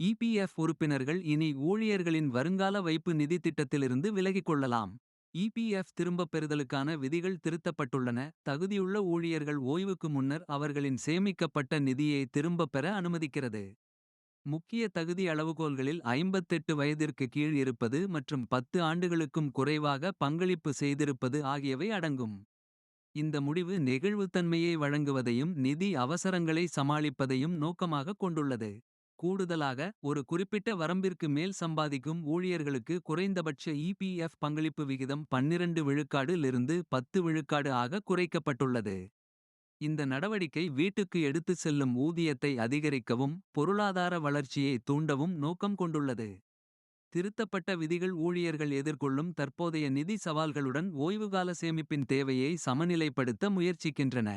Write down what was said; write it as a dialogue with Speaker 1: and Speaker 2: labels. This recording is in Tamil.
Speaker 1: இபிஎஃப் உறுப்பினர்கள் இனி ஊழியர்களின் வருங்கால வைப்பு நிதி திட்டத்திலிருந்து விலகிக் கொள்ளலாம். இபிஎஃப் திரும்பப் பெறுதலுக்கான விதிகள் திருத்தப்பட்டுள்ளன. தகுதியுள்ள ஊழியர்கள் ஓய்வுக்கு முன்னர் அவர்களின் சேமிக்கப்பட்ட நிதியை திரும்பப் பெற அனுமதிக்கிறது. முக்கிய தகுதி அளவுகோல்களில் 58 வயதிற்கு கீழ் இருப்பது மற்றும் 10 ஆண்டுகளுக்கும் குறைவாக பங்களிப்பு செய்திருப்பது ஆகியவை அடங்கும். இந்த முடிவு நெகிழ்வுத்தன்மையை வழங்குவதையும் நிதி அவசரங்களை சமாளிப்பதையும் நோக்கமாகக் கொண்டுள்ளது. கூடுதலாக ஒரு குறிப்பிட்ட வரம்பிற்கு மேல் சம்பாதிக்கும் ஊழியர்களுக்கு குறைந்தபட்ச இபிஎஃப் பங்களிப்பு விகிதம் 12 விழுக்காடு லிருந்து 10 விழுக்காடு ஆக குறைக்கப்பட்டுள்ளது. இந்த நடவடிக்கை வீட்டுக்கு எடுத்துச் செல்லும் ஊதியத்தை அதிகரிக்கவும். பொருளாதார வளர்ச்சியை தூண்டவும் நோக்கம் கொண்டுள்ளது. திருத்தப்பட்ட விதிகள் ஊழியர்கள் எதிர்கொள்ளும் தற்போதைய நிதி சவால்களுடன் ஓய்வுகால சேமிப்பின் தேவையை சமநிலைப்படுத்த முயற்சிக்கின்றன.